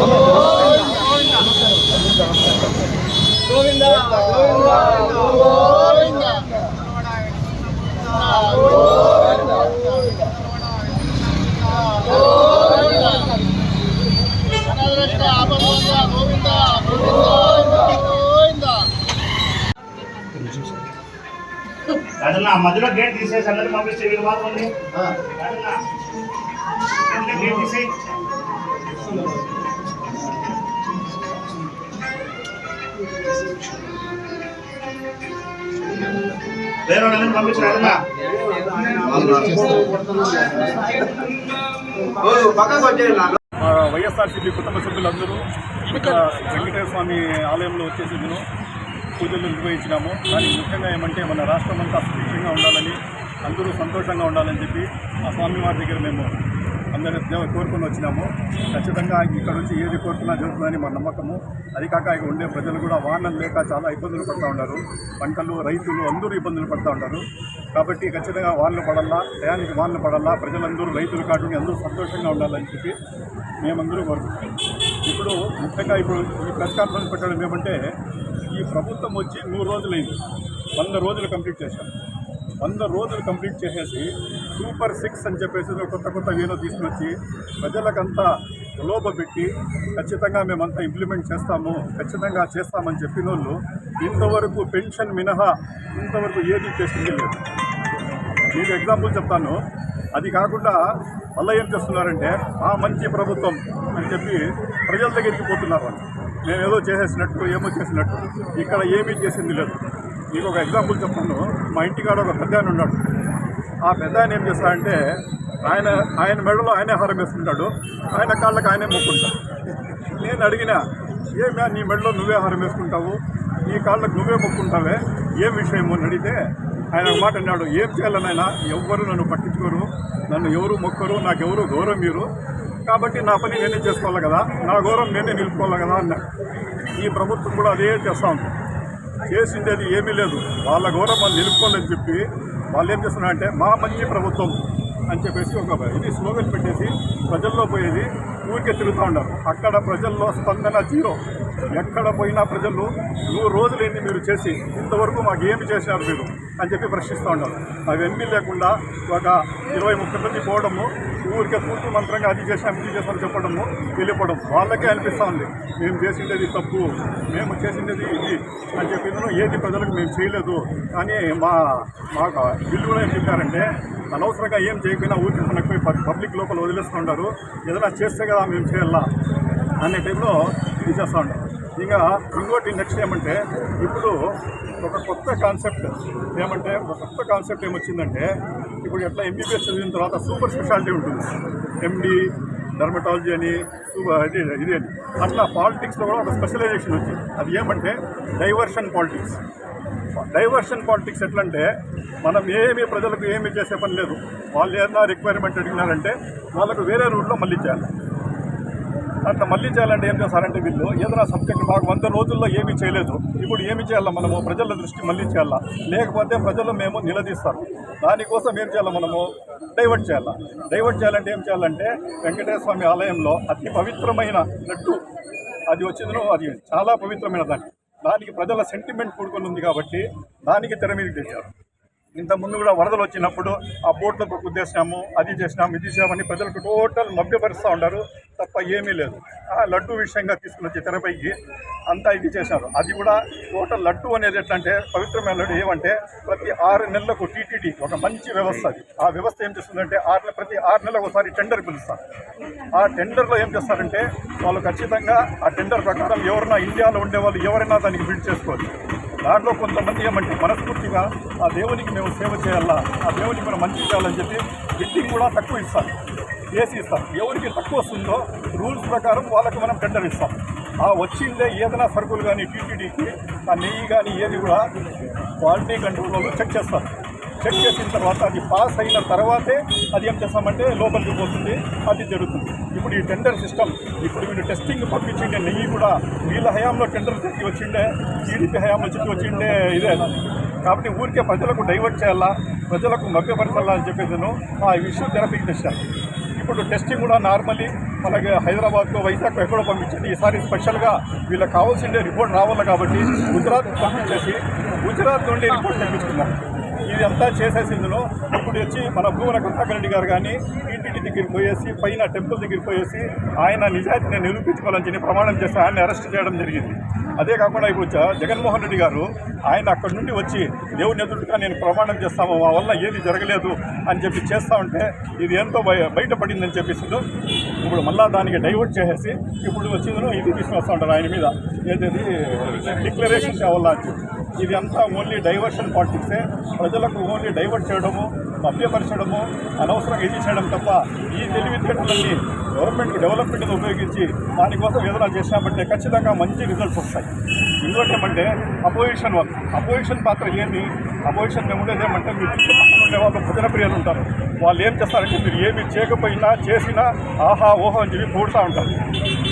Oh. మధ్యలో gate తీసేసి అందరిని పంపిస్తే వీళ్ళు గేట్ తీసేయి వేరే వాళ్ళని పంపించు కాదన్నా వాళ్ళు వచ్చేస్తారు. ఓ, పక్కకు వచ్చేయండి నాన్న. మా వైఎస్ఆర్సీపీ కుటుంబ సభ్యులందరూ ఇక్కడ వెంకటేశ్వర స్వామి ఆలయంలో వచ్చేసి మేము పూజలు నిర్వహించినాము. దానికి ముఖ్యంగా ఏమంటే మన రాష్ట్రం అంతా సుభిక్షంగా ఉండాలని అందరూ సంతోషంగా ఉండాలని చెప్పి ఆ స్వామి వారి దగ్గర మేము అందరూ కోరుకొని వచ్చినాము. ఖచ్చితంగా ఇక్కడ నుంచి ఏది కోరుకున్నా జరుగుతుందని మా నమ్మకము. అది కాక ఇక్కడ ఉండే ప్రజలు కూడా వాహనం లేక చాలా ఇబ్బందులు పడుతూ ఉన్నారు. పంటలు రైతులు అందరూ ఇబ్బందులు పడుతూ ఉన్నారు. కాబట్టి ఖచ్చితంగా వానలు పడాలా టయానికి వానలు పడాలా ప్రజలందరూ రైతులు కాకుండా అందరూ సంతోషంగా ఉండాలని చెప్పి మేమందరూ కోరుకుంటాం ఇప్పుడు ముఖ్యంగా ఇప్పుడు ఈ ప్రెస్ కాన్ఫరెన్స్ పెట్టడం ఏమంటే ఈ ప్రభుత్వం వచ్చి నూరు రోజులైంది వంద రోజులు కంప్లీట్ చేశారు. వంద రోజులు కంప్లీట్ చేసేసి సూపర్ సిక్స్ అని చెప్పేసి కొత్త కొత్త ఏదో తీసుకొచ్చి ప్రజలకంతా లోప పెట్టి ఖచ్చితంగా మేమంతా ఇంప్లిమెంట్ చేస్తాము ఖచ్చితంగా చేస్తామని చెప్పిన వాళ్ళు ఇంతవరకు పెన్షన్ మినహా ఇంతవరకు ఏది చేసింది లేదు. మీకు ఎగ్జాంపుల్ చెప్తాను. అది కాకుండా మళ్ళీ ఏం చేస్తున్నారంటే ఆ మంచి ప్రభుత్వం అని చెప్పి ప్రజల దగ్గరికి పోతున్నారు వాళ్ళు. మేము ఏదో చేసేసినట్టు ఏమో చేసినట్టు. ఇక్కడ ఏమీ చేసింది లేదు. మీకు ఒక ఎగ్జాంపుల్ చెప్తాను. మా ఇంటికాడ ఒక పెద్ద ఆయన ఉన్నాడు. ఆ పెద్ద ఆయన ఏం చేస్తాడంటే ఆయన ఆయన మెడలో ఆయనే హారం వేసుకుంటాడు. ఆయన కాళ్ళకి ఆయనే మొక్కుంటాడు. నేను అడిగిన ఏమే నీ మెడలో నువ్వే హారం వేసుకుంటావు? నీ కాళ్ళకు నువ్వే మొక్కుంటావే? ఏం విషయము? అని అడిగితే ఆయన ఒక మాట అన్నాడు ఏం చేయాలనైనా ఎవ్వరు నన్ను పట్టించుకోరు. నన్ను ఎవరు మొక్కరు? నాకెవరు గౌరవం మీరు కాబట్టి నా పని నేనే చేసుకోవాలి కదా. నా గౌరవం నేనే నిలుపుకోవాలి కదా అన్న. ఈ ప్రభుత్వం కూడా అదే చేస్తూ ఉంది. అది ఏమీ లేదు. వాళ్ళ గౌరవం వాళ్ళు నిలుపుకోవాలని చెప్పి వాళ్ళు ఏం చేస్తున్నారంటే మా మంచి ప్రభుత్వం అని చెప్పేసి ఒక ఇది స్లోగన్ పెట్టేసి ప్రజల్లో పోయేది ఊరికే తిరుగుతూ ఉన్నారు. అక్కడ ప్రజల్లో స్పందన జీరో. ఎక్కడ పోయినా ప్రజలు నూరు రోజులైంది మీరు చేసి ఇంతవరకు మాకు ఏమి చేశారు మీరు? అని చెప్పి ప్రశ్నిస్తూ ఉన్నారు అవన్నీ లేకుండా ఒక ఇరవై ముప్పై మంది పోవడము ఊరికే పూర్తి మంత్రంగా అది చేసాం ఇది చేసాం చెప్పడము వెళ్ళిపోవడం వాళ్ళకే అనిపిస్తూ ఉంది. మేము చేసిండేది తప్పు మేము చేసిండేది ఇది అని చెప్పి ఏది ప్రజలకు మేము చేయలేదు. కానీ మా మాకు వీళ్ళు కూడా ఏం చెప్పారంటే అనవసరంగా ఏం చేయకపోయినా ఊరికి మనకు పోయి పబ్లిక్ లోపల వదిలేస్తుంటారు ఏదైనా చేస్తే కదా మేము చేయాలా అనే టైంలో ఇది చేస్తూ ఉంటారు ఇంకా ఇంకోటి నెక్స్ట్ ఏమంటే ఇప్పుడు ఒక కొత్త కాన్సెప్ట్ ఏమంటే ఒక కొత్త కాన్సెప్ట్ ఏమొచ్చిందంటే ఇప్పుడు ఎట్లా ఎంబీబీఎస్ చదివిన తర్వాత సూపర్ స్పెషాలిటీ ఉంటుంది. ఎండి డర్మటాలజీ అని సూపర్ ఇది ఇది అని. అట్లా పాలిటిక్స్లో కూడా ఒక స్పెషలైజేషన్ వచ్చింది. అది ఏమంటే డైవర్షన్ పాలిటిక్స్ డైవర్షన్ పాలిటిక్స్ ఎట్లంటే మనం ఏమి ప్రజలకు ఏమి చేసే పని లేదు. వాళ్ళు ఏదైనా రిక్వైర్మెంట్ అడిగినారంటే వాళ్ళకు వేరే రూట్లో మళ్ళీ చేయాలి. అట్లా మళ్ళీ చేయాలంటే ఏం చేస్తారంటే వీళ్ళు ఏదైనా సబ్జెక్ట్ మాకు వంద రోజుల్లో ఏమీ చేయలేదు. ఇప్పుడు ఏమి చేయాలా మనము? ప్రజల దృష్టి మళ్ళీ చేయాలా? లేకపోతే ప్రజలు మేము నిలదీస్తారు. దానికోసం ఏం చేయాలి మనము? డైవర్ట్ చేయాలా? డైవర్ట్ చేయాలంటే ఏం చేయాలంటే వెంకటేశ్వర స్వామి ఆలయంలో అతి పవిత్రమైన లడ్డు అది వచ్చిందో అది చాలా పవిత్రమైన దాన్ని దానికి ప్రజల సెంటిమెంట్ కూడుకొని ఉంది కాబట్టి దానికి తెర మీద తెచ్చారు ఇంత ముందు కూడా వరదలు వచ్చినప్పుడు ఆ బోట్లకు గుద్దేసినాము అది చేసినాము ఇది చేసామని ప్రజలకు టోటల్ మభ్యపరుస్తూ ఉంటారు తప్ప ఏమీ లేదు. ఆ లడ్డు విషయంగా తీసుకుని వచ్చి తెరపైకి అంతా ఇది చేశారు. అది కూడా టోటల్ లడ్డు అనేది ఎట్లంటే పవిత్రమైన లడ్డు ఏమంటే ప్రతి ఆరు నెలలకు టీటీడీ ఒక మంచి వ్యవస్థ అది. ఆ వ్యవస్థ ఏం చేస్తుందంటే ఆరు నెల ప్రతి ఆరు నెలలకు ఒకసారి టెండర్ పిలుస్తారు. ఆ టెండర్లో ఏం చేస్తారంటే వాళ్ళు ఖచ్చితంగా ఆ టెండర్ ప్రకారం ఎవరైనా ఇండియాలో ఉండే వాళ్ళు ఎవరైనా దానికి బిల్డ్ చేసుకోవచ్చు. దాంట్లో కొంతమంది ఏమంటే మనస్ఫూర్తిగా ఆ దేవునికి మేము సేవ చేయాలా ఆ దేవునికి మనం మంచి చేయాలని చెప్పి బిడ్డింగ్ కూడా తక్కువ ఇస్తాం వేసి ఇస్తాం ఎవరికి తక్కువ వస్తుందో రూల్స్ ప్రకారం వాళ్ళకి మనం టెండర్ ఇస్తాం. ఆ వచ్చిందే ఏదైనా సరుకులు కానీ టీటీడీకి ఆ నెయ్యి కానీ ఏది కూడా క్వాలిటీ కంట్రోల్ చెక్ చేస్తారు. చెక్ చేసిన తర్వాత అది పాస్ అయిన తర్వాతే అది ఏం చేస్తామంటే లోపలికి పోతుంది. అది జరుగుతుంది. ఇప్పుడు ఈ టెండర్ సిస్టమ్ ఇప్పుడు వీళ్ళు టెస్టింగ్ పంపించిండే నెయ్యి కూడా వీళ్ళ హయాంలో టెండర్ చెక్కి వచ్చిండే టీడీపీ హయాంలో చెక్కి వచ్చిండే ఇదే. కాబట్టి ఊరికే ప్రజలకు డైవర్ట్ చేయాలా ప్రజలకు మభ్యపరచాలా అని చెప్పేసి ఆ విషయం థెరపీకి తెచ్చాను. ఇప్పుడు టెస్టింగ్ కూడా నార్మల్లీ మనకి హైదరాబాద్కు వైజాగ్ ఎక్కడో పంపించండి. ఈసారి స్పెషల్గా వీళ్ళకి కావాల్సిందే రిపోర్ట్ రావాలి కాబట్టి గుజరాత్ పంపించేసి గుజరాత్ నుండి రిపోర్ట్ తెప్పించుకున్నారు ఇది అంతా చేసేసిందులో ఇప్పుడు వచ్చి మన భూమన కృష్ణారెడ్డి గారు కానీ టీటీడీ దగ్గరికి పోయేసి పైన టెంపుల్ దగ్గరికి పోయేసి ఆయన నిజాయితీని నిరూపించుకోవాలని చెప్పి ప్రమాణం చేసి ఆయన అరెస్ట్ చేయడం జరిగింది. అదే కాకుండా ఇప్పుడు జగన్మోహన్ రెడ్డి గారు ఆయన అక్కడి నుండి వచ్చి దేవుని ఎదురుగా నేను ప్రమాణం చేస్తాము మా వల్ల ఏది జరగలేదు అని చెప్పి చేస్తా ఉంటే ఇది ఎంతో బయ బయటపడిందని చెప్పేసి ఇప్పుడు మళ్ళీ దానికి డైవర్ట్ చేసేసి ఇప్పుడు వచ్చిందో ఇది తీసుకొస్తా ఉంటారు ఆయన మీద. ఏదైతే డిక్లరేషన్ కావాలా అని చెప్పి. ఇది అంతా ఓన్లీ డైవర్షన్ పాలిటిక్సే ప్రజలకు ఓన్లీ డైవర్ట్ చేయడము మభ్యపరచడము అనవసరంగా ఇది చేయడం తప్ప ఈ తెలివితేటలన్నీ గవర్నమెంట్ డెవలప్మెంట్ని ఉపయోగించి దానికోసం ఏదైనా చేసినామంటే ఖచ్చితంగా మంచి రిజల్ట్స్ వస్తాయి. ఇంకోటి ఏమంటే అపోజిషన్ వాళ్ళు అపోజిషన్ పాత్ర ఏమి అపోజిషన్ మేము ఉండేది ఏమంటే మీరు చుట్టుపక్కల ఉండే వాళ్ళు జనప్రియలు ఉంటారు. వాళ్ళు ఏం చేస్తారంటే మీరు ఏమి చేయకపోయినా చేసినా ఆహా ఓహో అని చెప్పి పూడుతూ ఉంటారు.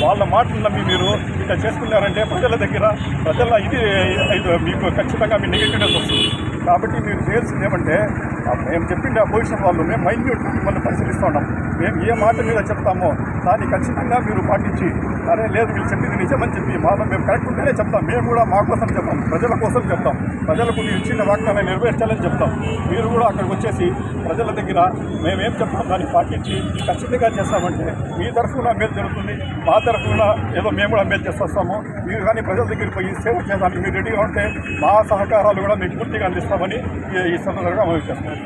వాళ్ళ మాటలు నమ్మి మీరు ఇట్లా చేసుకున్నారంటే ప్రజల దగ్గర ప్రజల ఇది మీకు ఖచ్చితంగా మీ నెగిటివ్నెస్ వస్తుంది. కాబట్టి మీరు చేయాల్సింది ఏమంటే మేము చెప్పిండే అపోజిషన్ వాళ్ళు మేము మైన్యూట్ మిమ్మల్ని పరిశీలిస్తూ ఉన్నాం. మేము ఏ మాట మీద చెప్తామో దాన్ని ఖచ్చితంగా మీరు పాటించి అరే లేదు మీరు చెప్పింది నిజమని చెప్పి మాలో మేము కరెక్ట్ ఉంటేనే చెప్తాం. మేము కూడా మా కోసం చెప్తాం ప్రజల కోసం చెప్తాం. ప్రజలకు మీరు ఇచ్చిన వాగ్దానాన్ని నెరవేర్చాలని చెప్తాం. మీరు కూడా అక్కడికి వచ్చేసి ప్రజల దగ్గర మేమేం చెప్తాం దాన్ని పాటించి ఖచ్చితంగా చేస్తామంటే మీ తరఫున మేలు జరుగుతుంది. మా తరఫున ఏదో మేము కూడా మేలు చేస్తాము. మీరు కానీ ప్రజల దగ్గరికి పోయి సేవ చేయడానికి మీరు రెడీగా ఉంటే మా సహకారాలు కూడా మీకు పూర్తిగా అందిస్తాం. ఈ- ఈ సందర్భంగా మనం చేస్తాం.